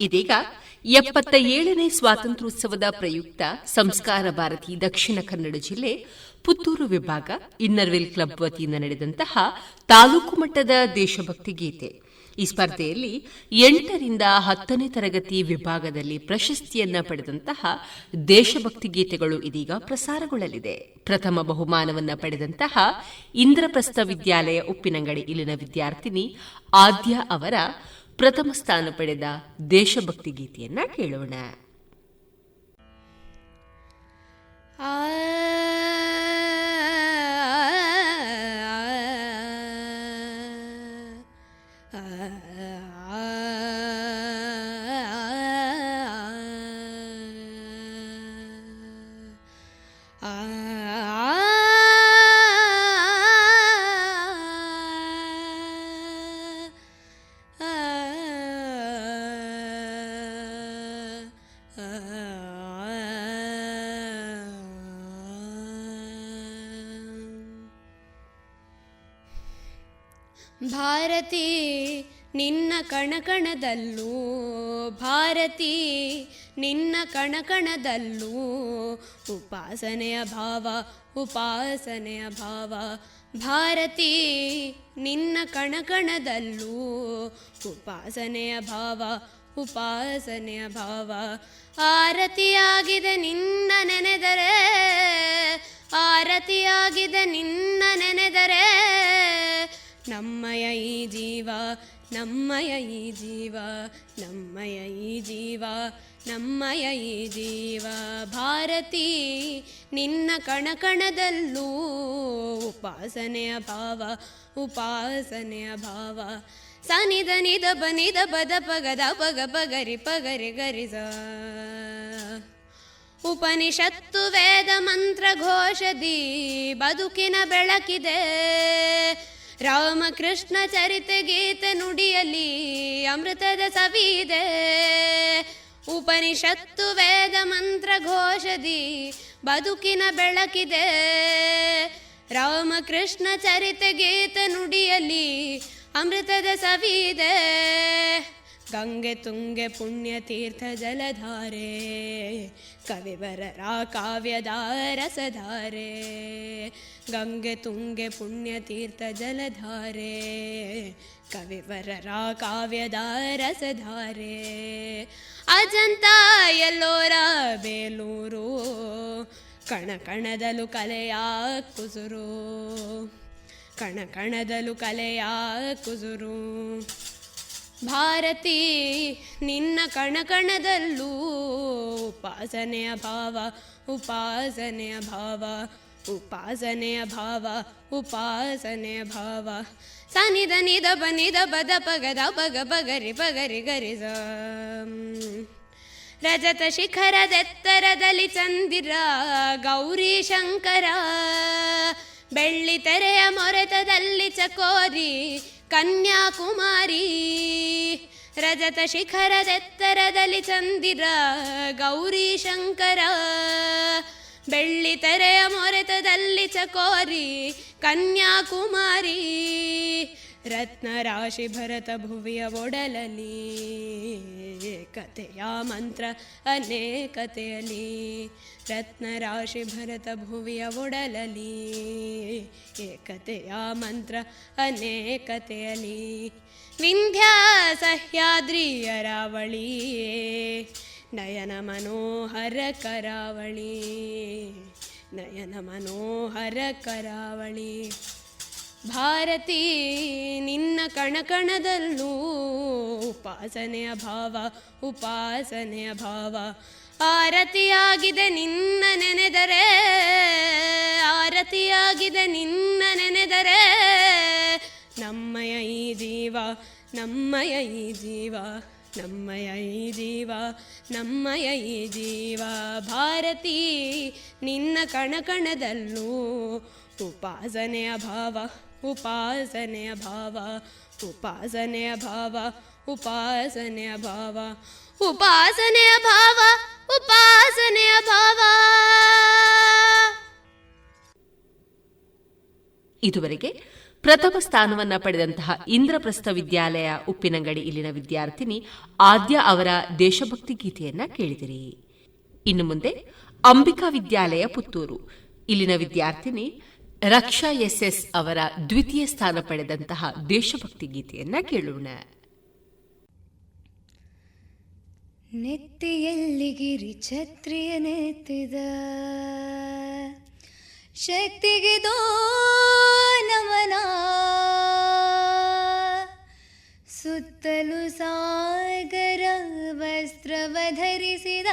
ಇದೀಗ ಎಪ್ಪತ್ತ ಏಳನೇ ಸ್ವಾತಂತ್ರ್ಯೋತ್ಸವದ ಪ್ರಯುಕ್ತ ಸಂಸ್ಕಾರ ಭಾರತಿ ದಕ್ಷಿಣ ಕನ್ನಡ ಜಿಲ್ಲೆ ಪುತ್ತೂರು ವಿಭಾಗ ಇನ್ನರ್ವೆಲ್ ಕ್ಲಬ್ ವತಿಯಿಂದ ನಡೆದಂತಹ ತಾಲೂಕು ಮಟ್ಟದ ದೇಶಭಕ್ತಿ ಗೀತೆ. ಈ ಸ್ಪರ್ಧೆಯಲ್ಲಿ ಎಂಟರಿಂದ ಹತ್ತನೇ ತರಗತಿ ವಿಭಾಗದಲ್ಲಿ ಪ್ರಶಸ್ತಿಯನ್ನ ಪಡೆದಂತಹ ದೇಶಭಕ್ತಿ ಗೀತೆಗಳು ಇದೀಗ ಪ್ರಸಾರಗೊಳ್ಳಲಿದೆ. ಪ್ರಥಮ ಬಹುಮಾನವನ್ನ ಪಡೆದಂತಹ ಇಂದ್ರಪ್ರಸ್ಥ ವಿದ್ಯಾಲಯ ಉಪ್ಪಿನಂಗಡಿ ಇಲ್ಲಿನ ವಿದ್ಯಾರ್ಥಿನಿ ಆದ್ಯ ಅವರ ಪ್ರಥಮ ಸ್ಥಾನ ಪಡೆದ ದೇಶಭಕ್ತಿ ಗೀತೆಯನ್ನ ಕೇಳೋಣ. ಭಾರತಿ, ನಿನ್ನ ಕಣಕಣದಲ್ಲೂ, ಭಾರತಿ, ನಿನ್ನ ಕಣಕಣದಲ್ಲೂ, ಉಪಾಸನೆಯ ಭಾವ ಉಪಾಸನೆಯ ಭಾವ. ಭಾರತಿ, ನಿನ್ನ ಕಣಕಣದಲ್ಲೂ, ಉಪಾಸನೆಯ ಭಾವ ಉಪಾಸನೆಯ ಭಾವ. ಆರತಿಯಾಗಿದೆ ನಿನ್ನ ನೆನೆದರೆ. ಆರತಿಯಾಗಿದೆ ನಿನ್ನ ನೆನೆದರೆ. ನಮ್ಮಯ ಈ ಜೀವ, ನಮ್ಮಯ ಈ ಜೀವ, ನಮ್ಮಯ ಈ ಜೀವ, ನಮ್ಮಯ ಈ ಜೀವ. ಭಾರತಿ, ನಿನ್ನ ಕಣಕಣದಲ್ಲೂ ಉಪಾಸನೆಯ ಭಾವ ಉಪಾಸನೆಯ ಭಾವ. ಸನಿದ ನಿದ ಬನಿದ ಪದ ಪಗದ ಪಗ ಪಗರಿ ಪಗರಿ ಗರಿಸ. ಉಪನಿಷತ್ತು ವೇದ ಮಂತ್ರ ಘೋಷದಿ ಬದುಕಿನ ಬೆಳಕಿದೆ. ರಾಮಕೃಷ್ಣ ಚರಿತೆ ಗೀತೆ ನುಡಿಯಲಿ ಅಮೃತದ ಸವಿದೆ ಉಪನಿಷತ್ತು ವೇದ ಮಂತ್ರ ಘೋಷದಿ ಬದುಕಿನ ಬೆಳಕಿದೆ. ರಾಮಕೃಷ್ಣ ಚರಿತೆ ಗೀತೆ ನುಡಿಯಲಿ ಅಮೃತದ ಸವಿದೆ. ಗಂಗೆ ತುಂಗೆ ಪುಣ್ಯ ತೀರ್ಥ ಜಲಧಾರೆ. ಕವಿವರರ ಕಾವ್ಯದ ರಸಧಾರೆ. ಗಂಗೆ ತುಂಗೆ ಪುಣ್ಯ ತೀರ್ಥ ಜಲಧಾರೆ. ಕವಿವರರ ಕಾವ್ಯದ ರಸಧಾರೆ. ಅಜಂತ ಎಲ್ಲೋರ ಬೇಲೂರು. ಕಣ ಕಣದಲು ಕಲೆಯ ಕುಸುರು. ಕಣ ಕಣದಲು ಕಲೆಯ ಕುಸುರು ಭಾರತಿ, ನಿನ್ನ ಕಣಕಣದಲ್ಲೂ ಉಪಾಸನೆಯ ಭಾವ ಉಪಾಸನೆಯ ಭಾವ ಉಪಾಸನೆಯ ಭಾವ ಉಪಾಸನೆಯ ಭಾವ. ಸನಿದ ನಿದ ಬನಿದ ಬದ ಪಗದ ಬಗ ಬಗರಿ ಬಗರಿ ಗರಿಸ ರಜತ ಶಿಖರದೆತ್ತರದಲ್ಲಿ ಚಂದಿರ ಗೌರಿ ಶಂಕರ. ಬೆಳ್ಳಿ ತೆರೆಯ ಮೊರೆತದಲ್ಲಿ ಚಕೋರಿ, ಕನ್ಯಾಕುಮಾರಿ. ರಜತ ಶಿಖರದೆತ್ತರದಲ್ಲಿ ಚಂದಿರ, ಗೌರಿ ಶಂಕರ. ಬೆಳ್ಳಿ ತೆರೆಯ ಮೊರೆತದಲ್ಲಿ ಚಕೋರಿ, ಕನ್ಯಾಕುಮಾರಿ. ರತ್ನ ರಾಶಿ ಭರತ ಭುವಿಯ ಒಡಲಲಿ ಕಥೆಯ ಮಂತ್ರ ಅನೇಕತೆಯಲಿ. ರತ್ನ ರಾಶಿ ಭರತ ಭುವಿಯ ಒಡಲಲಿ ಏಕತೆಯ ಮಂತ್ರ ಅನೇಕತೆಯಲಿ. ವಿಂಧ್ಯಾ ಸಹ್ಯಾದ್ರಿಯ ರಾವಳಿಯೇ ನಯನ ಮನೋಹರ ಕರಾವಳಿ ನಯನ ಮನೋಹರ ಕರಾವಳಿ ಭಾರತಿ, ನಿನ್ನ ಕಣಕಣದಲ್ಲೂ ಉಪಾಸನೆಯ ಭಾವ ಉಪಾಸನೆಯ ಭಾವ. ಆರತಿಯಾಗಿದೆ ನಿನ್ನ ನೆನೆದರೆ, ಆರತಿಯಾಗಿದೆ ನಿನ್ನ ನೆನೆದರೆ. ನಮ್ಮಯ ಈ ಜೀವ, ನಮ್ಮಯ ಈ ಜೀವ, ನಮ್ಮಯ ಈ ಜೀವ, ನಮ್ಮಯ ಈ ಜೀವ. ಭಾರತಿ, ನಿನ್ನ ಕಣಕಣದಲ್ಲೂ ಉಪಾಸನೆಯ ಭಾವ ಉಪಾಸನೆಯ ಭಾವ ಉಪಾಸನೆಯ ಭಾವ ಉಪಾಸನೆಯ ಭಾವ ಉಪಾಸನೆಯ ಭಾವ ಉಪಾಸನೆಯ ಭಾವ. ಇದುವರೆಗೆ ಪ್ರಥಮ ಸ್ಥಾನವನ್ನ ಪಡೆದಂತಹ ಇಂದ್ರಪ್ರಸ್ಥ ವಿದ್ಯಾಲಯ ಉಪ್ಪಿನಂಗಡಿ ಇಲ್ಲಿನ ವಿದ್ಯಾರ್ಥಿನಿ ಆದ್ಯ ಅವರ ದೇಶಭಕ್ತಿ ಗೀತೆಯನ್ನ ಕೇಳಿದಿರಿ. ಇನ್ನು ಮುಂದೆ ಅಂಬಿಕಾ ವಿದ್ಯಾಲಯ ಪುತ್ತೂರು. ಇಲ್ಲಿನ ವಿದ್ಯಾರ್ಥಿನಿ ರಕ್ಷಾ ಎಸ್ಎಸ್ ಅವರ ದ್ವಿತೀಯ ಸ್ಥಾನ ಪಡೆದಂತಹ ದೇಶಭಕ್ತಿ ಗೀತೆಯನ್ನ ಕೇಳೋಣ. ನೆತ್ತಿಯಲ್ಲಿ ಗಿರಿ ಛತ್ರಿಯ ನೆತ್ತಿದ, ಶಕ್ತಿಗೆ ದೋ ನಮನ ಸುತ್ತಲೂ ಸಾಗರ ವಸ್ತ್ರವ ಧರಿಸಿದ.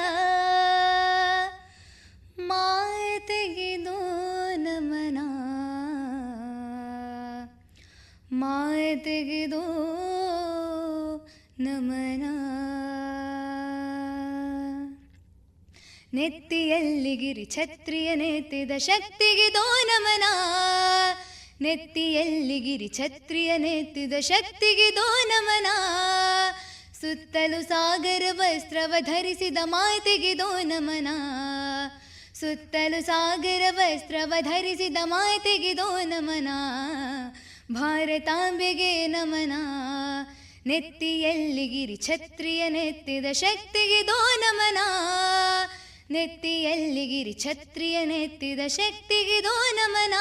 ಮಾತೆಗಿದೋ ನಮನ. ನೆತ್ತಿಯಲ್ಲಿ ಗಿರಿ ಛತ್ರಿಯ ನೇತಿದ ಶಕ್ತಿಗಿದೋ ನಮನ. ನೆತ್ತಿಯಲ್ಲಿ ಗಿರಿ ಛತ್ರಿಯ ನೇತಿದ ಶಕ್ತಿಗಿದೋ ನಮನ. ಸುತ್ತಲೂ ಸಾಗರ ವಸ್ತ್ರವ ಧರಿಸಿದ ಮಾತೆಗೆ ದೋ ನಮನ. ಸುತ್ತಲೂ ಸಾಗರ ವಸ್ತ್ರವ ಧರಿಸಿದ ಮಾತೆಗೆ ದೋ ನಮನ. ಭಾರತಾಂಬೆಗೆ ನಮನ. ನೆತ್ತಿಯಲ್ಲಿ ಗಿರಿ ಛತ್ರಿಯ ನೆತ್ತಿದ ಶಕ್ತಿಗಿದೋ ನಮನ. ನೆತ್ತಿಯಲ್ಲಿ ಗಿರಿ ಛತ್ರಿಯ ನೆತ್ತಿದ ಶಕ್ತಿಗಿದೋ ನಮನ.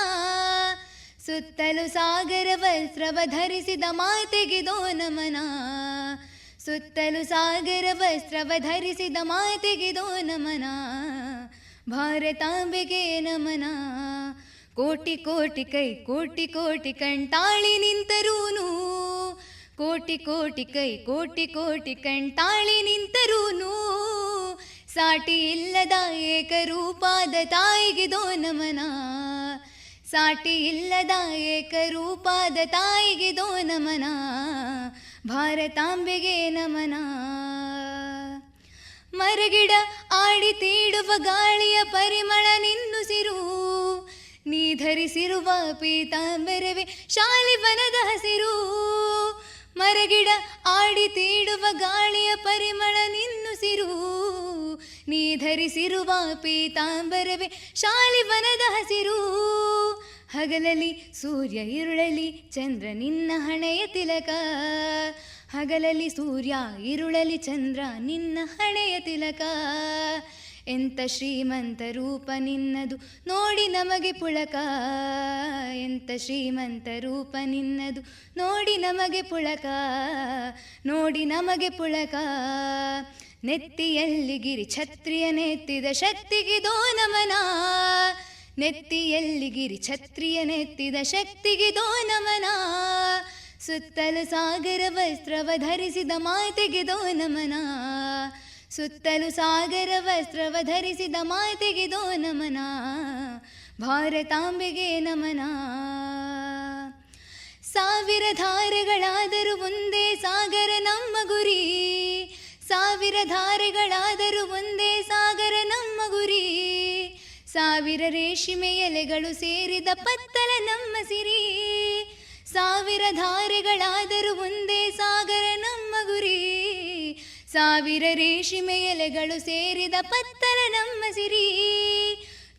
ಸುತ್ತಲೂ ಸಾಗರ ವಸ್ತ್ರವ ಧರಿಸಿದ ಮಾತೆಗಿದೋ ನಮನ. ಸುತ್ತಲೂ ಸಾಗರ ವಸ್ತ್ರವ ಧರಿಸಿದ ಮಾತೆಗಿದೋ ನಮನ. ಭಾರತಾಂಬೆಗೆ ನಮನ. ಕೋಟಿ ಕೋಟಿ ಕೈ, ಕೋಟಿ ಕೋಟಿ ಕಂಟಾಳಿ ನಿಂತರೂನು. ಕೋಟಿ ಕೋಟಿ ಕೈ, ಕೋಟಿ ಕೋಟಿ ಕಂಟಾಳಿ ನಿಂತರೂನು. ಸಾಟಿ ಇಲ್ಲದ ಏಕರೂಪಾದ ತಾಯಿಗಿದೋ ನಮನ. ಸಾಟಿ ಇಲ್ಲದ ಏಕರೂಪಾದ ತಾಯಿಗಿದೋ ನಮನ. ಭಾರತಾಂಬೆಗೆ ನಮನ. ಮರಗಿಡ ಆಡಿ ತೀಡುವ ಗಾಳಿಯ ಪರಿಮಳ ನಿನ್ನುಸಿರು. ನೀ ಧರಿಸಿರುವ ಪೀತಾಂಬರವೇ ಶಾಲಿವನದ ಹಸಿರು. ಮರಗಿಡ ಆಡಿ ತೀಡುವ ಗಾಳಿಯ ಪರಿಮಳ ನಿನ್ನುಸಿರು ನೀ ಧರಿಸಿರುವ ಪೀತಾಂಬರವೇ ಶಾಲಿವನದ ಹಸಿರು. ಹಗಲಲಿ ಸೂರ್ಯ ಇರುಳಲಿ, ಚಂದ್ರ ನಿನ್ನ ಹಣೆಯ ತಿಲಕ. ಹಗಲಲಿ ಸೂರ್ಯ ಇರುಳಲಿ, ಚಂದ್ರ ನಿನ್ನ ಹಣೆಯ ತಿಲಕ. ಎಂತ ಶ್ರೀಮಂತ ರೂಪ ನಿನ್ನದು? ನೋಡಿ ನಮಗೆ ಪುಳಕ. ಎಂತ ಶ್ರೀಮಂತ ರೂಪ ನಿನ್ನದು? ನೋಡಿ ನಮಗೆ ಪುಳಕ. ನೋಡಿ ನಮಗೆ ಪುಳಕ. ನೆತ್ತಿಯಲ್ಲಿ ಗಿರಿ ಛತ್ರಿಯ ನೆತ್ತಿದ ಶಕ್ತಿಗಿದೋ ನಮನ. ನೆತ್ತಿಯಲ್ಲಿ ಗಿರಿ ಛತ್ರಿಯ ನೆತ್ತಿದ ಶಕ್ತಿಗಿದೋ ನಮನ. ಸುತ್ತಲೂ ಸಾಗರ ವಸ್ತ್ರವ ಧರಿಸಿದ ಮಾತೆಗೆದೋ ನಮನ. ಸುತ್ತಲೂ ಸಾಗರ ವಸ್ತ್ರವ ಧರಿಸಿದ ಮಾತೆಗಿದೋ ನಮನ, ಭಾರತಾಂಬೆಗೆ ನಮನ. ಸಾವಿರ ಧಾರೆಗಳಾದರೂ ಒಂದೇ ಸಾಗರ ನಮ್ಮ ಗುರಿ, ಸಾವಿರ ಧಾರೆಗಳಾದರೂ ಒಂದೇ ಸಾಗರ ನಮ್ಮ ಗುರಿ. ಸಾವಿರ ರೇಷ್ಮೆ ಎಲೆಗಳು ಸೇರಿದ ಪತ್ತಲ ನಮ್ಮ ಸಿರಿ, ಸಾವಿರ ಧಾರೆಗಳಾದರೂ ಒಂದೇ ಸಾಗರ ನಮ್ಮ ಗುರಿ. ಸಾವಿರ ರೇಷಿಮೆ ಎಲೆಗಳು ಸೇರಿದ ಪತ್ತರ ನಮ್ಮ ಸಿರಿ.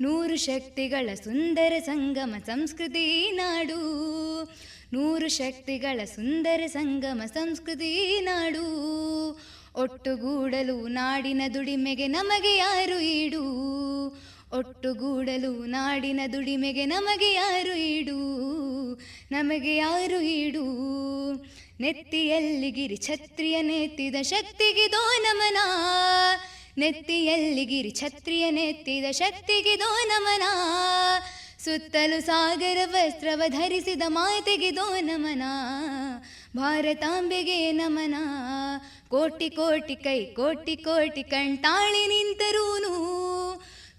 ನೂರು ಶಕ್ತಿಗಳ ಸುಂದರ ಸಂಗಮ ಸಂಸ್ಕೃತಿ ನಾಡು. ನೂರು ಶಕ್ತಿಗಳ ಸುಂದರ ಸಂಗಮ ಸಂಸ್ಕೃತಿ ನಾಡು. ಒಟ್ಟುಗೂಡಲು ನಾಡಿನ ದುಡಿಮೆಗೆ ನಮಗೆ ಯಾರು ಈಡು? ಒಟ್ಟುಗೂಡಲು ನಾಡಿನ ದುಡಿಮೆಗೆ ನಮಗೆ ಯಾರು ಈಡು? ನಮಗೆ ಯಾರು ಈಡು? ನೆತ್ತಿಯಲ್ಲಿ ಗಿರಿ ಛತ್ರಿಯ ನೆತ್ತಿದ ಶಕ್ತಿಗಿದೋ ನಮನ. ನೆತ್ತಿಯಲ್ಲಿ ಗಿರಿ ಛತ್ರಿಯ ನೆತ್ತಿದ ಶಕ್ತಿಗಿದೋ ನಮನ. ಸುತ್ತಲೂ ಸಾಗರ ವಸ್ತ್ರವ ಧರಿಸಿದ ಮಾತೆಗಿದೋ ನಮನ. ಭಾರತಾಂಬೆಗೆ ನಮನ. ಕೋಟಿ ಕೋಟಿ ಕೈ, ಕೋಟಿ ಕೋಟಿ ಕಂಟಾಳಿ ನಿಂತರೂನು.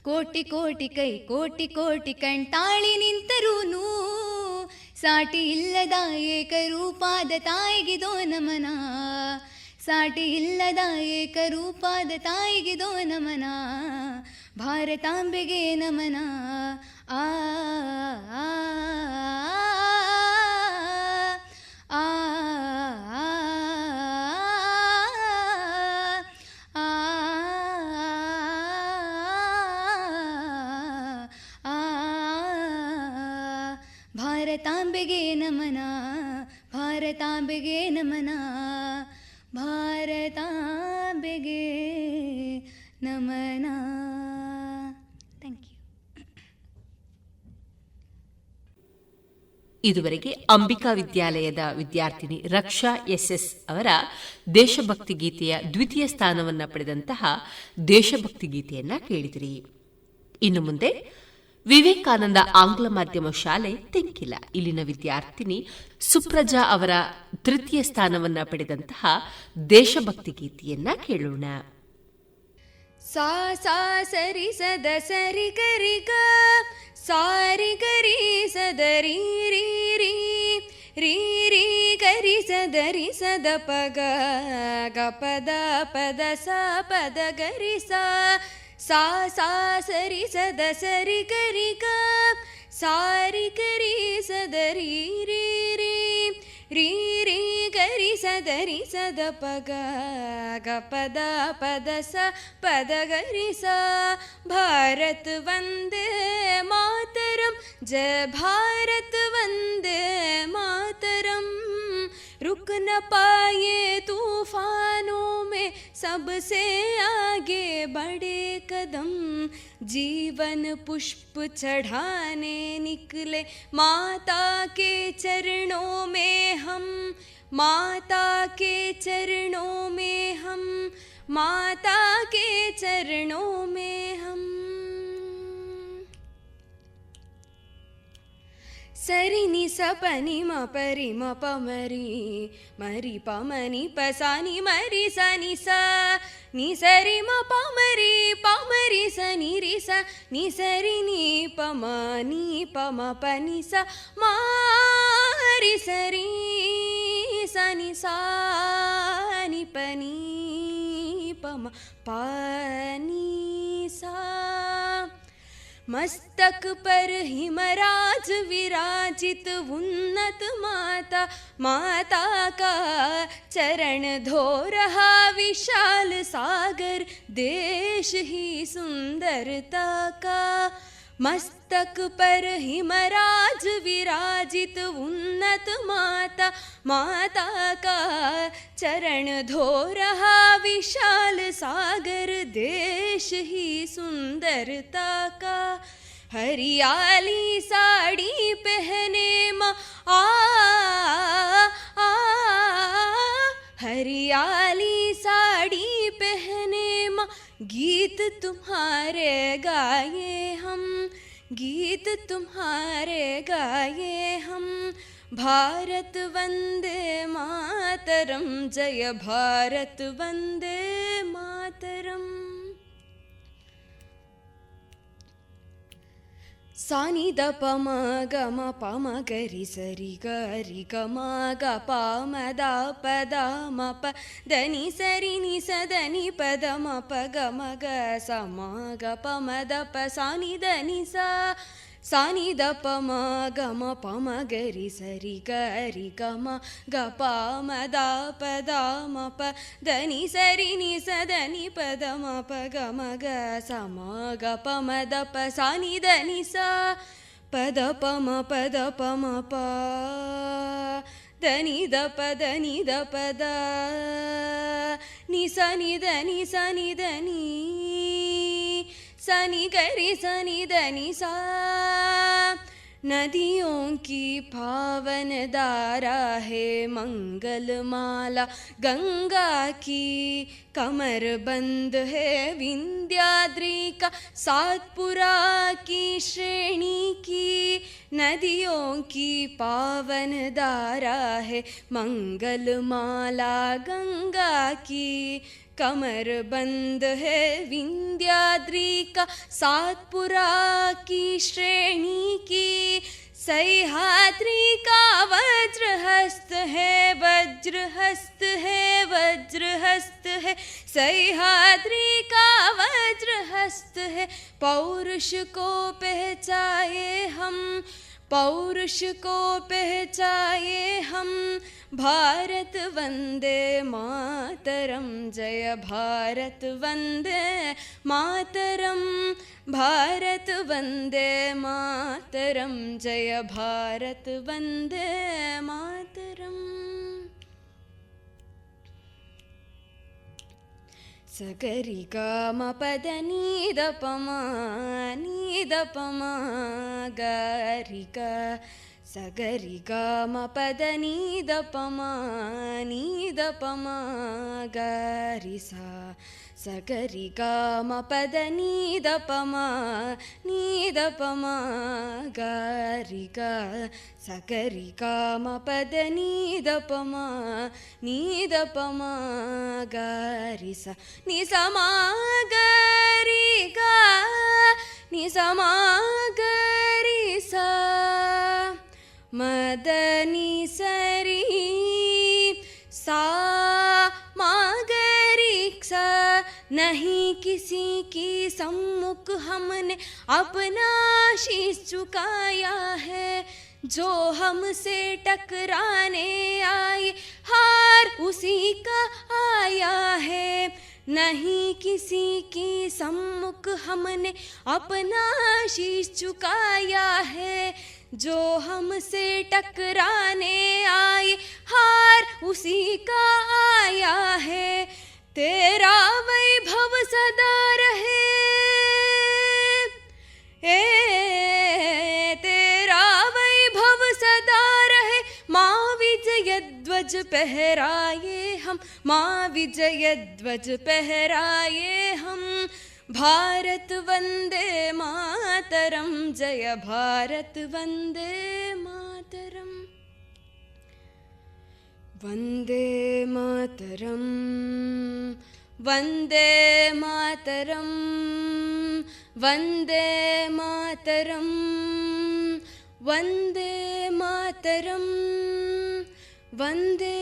ಕೋಟಿ ಕೋಟಿ ಕೈ, ಕೋಟಿ ಕೋಟಿ ಕಂಟಾಳಿ ನಿಂತರೂನು. ಸಾಟಿ ಇಲ್ಲದ ಏಕರೂಪಾದ ತಾಯಿಗಿದೋ ನಮನ. ಸಾಟಿ ಇಲ್ಲದ ಏಕರೂಪಾದ ತಾಯಿಗಿದೋ ನಮನ. ಭಾರತಾಂಬೆಗೆ ನಮನ. ಆ ಭಾರತಾಂಬೆಗೆ ನಮನ ಭಾರತಾಂಬೆಗೆ ನಮನ ಭಾರತಾಂಬೆಗೆ ನಮನ. ಥ್ಯಾಂಕ್ ಯು ಇದುವರೆಗೆ ಅಂಬಿಕಾ ವಿದ್ಯಾಲಯದ ವಿದ್ಯಾರ್ಥಿನಿ ರಕ್ಷಾ ಎಸ್ಎಸ್ ಅವರ ದೇಶಭಕ್ತಿ ಗೀತೆಯ ದ್ವಿತೀಯ ಸ್ಥಾನವನ್ನು ಪಡೆದಂತಹ ದೇಶಭಕ್ತಿ ಗೀತೆಯನ್ನ ಕೇಳಿದಿರಿ. ಇನ್ನು ಮುಂದೆ ವಿವೇಕಾನಂದ ಆಂಗ್ಲ ಮಾಧ್ಯಮ ಶಾಲೆ ತೆಂಕಿಲ. ಇಲ್ಲಿನ ವಿದ್ಯಾರ್ಥಿನಿ ಸುಪ್ರಜಾ ಅವರ ತೃತೀಯ ಸ್ಥಾನವನ್ನ ಪಡೆದಂತಹ ದೇಶಭಕ್ತಿ ಗೀತೆಯನ್ನ ಕೇಳೋಣ. ಸಾ ಸಾ, ಸರಿ, ಸದ, ಸರಿ ಕರಿಗ ಸಾರಿ ಗರಿ ಸದರಿ ರೀ ರೀ ರೀ. ರೀ ಗರಿ ಸದರಿ ಸದ ಪಗ ಗ. ಪದ ಪದ ಸ ಪದ ಗರಿ ಸಾ. सा सा सरि सद सरि करि कारि करि सदरि रीरी रीरी करि सदरि सद पग। पद पद स पद गरि सा। भारत वन्दे मातरं जय भारत वन्दे मातरम्। रुक न पाए तूफानों में सबसे आगे बड़े कदम। जीवन पुष्प चढ़ाने निकले माता के चरणों में हम। माता के चरणों में हम। माता के चरणों में हम। ಸರಿ ನಿ ಸ ಪನಿ ಮ ಪರಿ ಮ ಪ ಮರಿ ಮರಿ ಪ ಮನಿ ಪ ಸ ನಿ ಮರಿ ಸ ನಿ ಸ ನಿ ಸರಿ ಮ ಪ ಮರಿ ಪ ಮರಿ ಸ ನಿ ರಿ ಸ ನಿ ಸರಿ ನಿ ಪ ಮ मस्तक पर हिमराज विराजित उन्नत माता माता का चरण धो रहा विशाल सागर, देश ही सुंदरता का। मस्तक पर हिमराज विराजित उन्नत माता माता का चरण धो रहा विशाल सागर, देश ही सुंदरता का हरियाली साड़ी पहने माँ आ, आ, हरियाली साड़ी पहने माँ गीत तुम्हारे गाए हम गीत तुम्हारे गाए हम भारत वंदे मातरम जय भारत वंदे मातरम। ಸಾನಿ ದ ಪ ಮ ಗ ಮ ಪ ಮ ಗರಿ ಸರಿ ಗ ರಿ ಗ ಮ ಗ ಪ ಮ ದ ಪ ದ ಮ ಪ ದ ನಿ ಸರಿ ನಿ ಸ ದ ನಿ ಪ ದ ಮ ಪ ಗ ಮ ಗ ಸ ಮ ಗ ಪ ಮ ದ ಪ ಸಾ ನಿ ದ ನಿ ಸ ಸಾ ನಿ ದ ಪ ಮ ಗ ಮ ಪ ಮ ಗರಿ ಸರಿ ಗ ರಿ ಗ ಮ ಗ ಪ ಮ ದ ಪ ದ ಮ ಪ ದ ನಿ ಸರಿ ನಿ ಸ ದ ನಿ ಪ ದ ಮ ಪ ಗ ಮ ಗ ಸ ಮ ಗ ಪ ಮ ದ ಪ ಸಾ सनी करी सनी धनी सा। नदियों की पावन धारा है मंगल माला गंगा की कमर बंद है विंध्याद्री का सातपुरा की श्रेणी की, नदियों की पावन धारा है मंगल माला गंगा की। कमर बंद है विंध्याद्री का सातपुरा की श्रेणी की सह्याद्री का वज्र हस्त है वज्र हस्त है वज्र हस्त है सह्याद्री का वज्र हस्त है, पौरुष को पहचाए हम, पौरुष को पहचाए हम। भारत वंदे मातरम, जय भारत वंदे मातरम। भारत वन्दे मातरं जय भारत वन्दे मातरम्। सकरिकामपद निदपमा निदप गरिका। సగరి గమ పద నీదపమా నీదపమా గరి సా సగరి గమ పద నీదపమా నీదపమా గరి గ సగరి గమ పద నీదపమా నీదపమా గరి స ని సా मदनी सरी सा नहीं किसी की सम्मुख हमने अपना शीश चुकाया है। जो हमसे टकराने आए हार उसी नहीं किसी की सम्मुख हमने अपना शीश चुकाया है। जो हमसे टकराने आए, हार उसी का आया है। तेरा वैभव सदा रहे। ए ध्वज पहराए हम, माँ विजय ध्वज पहराए हम। भारत वंदे मातरं जय भारत वंदे मातरम्। वंदे मातरं वंदे मातरं वंदे मातरं वंदे मातरं वन्दे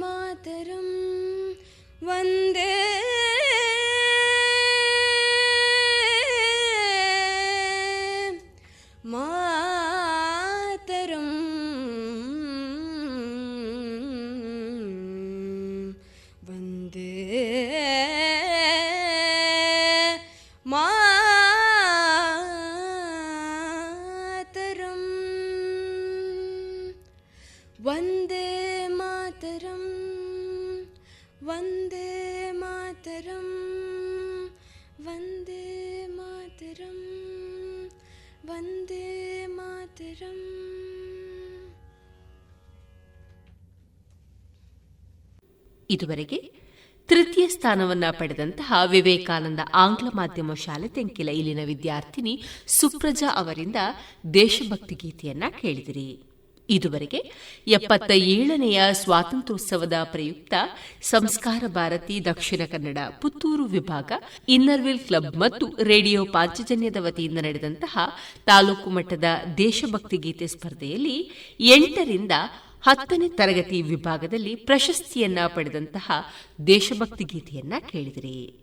मातरं वन्दे ಇದುವರೆಗೆ ತೃತೀಯ ಸ್ಥಾನವನ್ನ ಪಡೆದಂತಹ ವಿವೇಕಾನಂದ ಆಂಗ್ಲ ಮಾಧ್ಯಮ ಶಾಲೆ ತೆಂಕಿಲ ಇಲ್ಲಿನ ವಿದ್ಯಾರ್ಥಿನಿ ಸುಪ್ರಜಾ ಅವರಿಂದ ದೇಶಭಕ್ತಿ ಗೀತೆಯನ್ನ ಕೇಳಿದಿರಿ. ಇದುವರೆಗೆ ಎಪ್ಪತ್ತ ಏಳನೆಯ ಸ್ವಾತಂತ್ರ್ಯೋತ್ಸವದ ಪ್ರಯುಕ್ತ ಸಂಸ್ಕಾರ ಭಾರತಿ ದಕ್ಷಿಣ ಕನ್ನಡ ಪುತ್ತೂರು ವಿಭಾಗ ಇನ್ನರ್ವಿಲ್ ಕ್ಲಬ್ ಮತ್ತು ರೇಡಿಯೋ ಪಾಂಚಜನ್ಯದ ವತಿಯಿಂದ ನಡೆದಂತಹ ತಾಲೂಕು ಮಟ್ಟದ ದೇಶಭಕ್ತಿ ಗೀತೆ ಸ್ಪರ್ಧೆಯಲ್ಲಿ ಎಂಟರಿಂದ ಹತ್ತನೇ ತರಗತಿ ವಿಭಾಗದಲ್ಲಿ ಪ್ರಶಸ್ತಿಯನ್ನ ಪಡೆದಂತಹ ದೇಶಭಕ್ತಿ ಗೀತೆಯನ್ನ ಕೇಳಿದಿರಿ.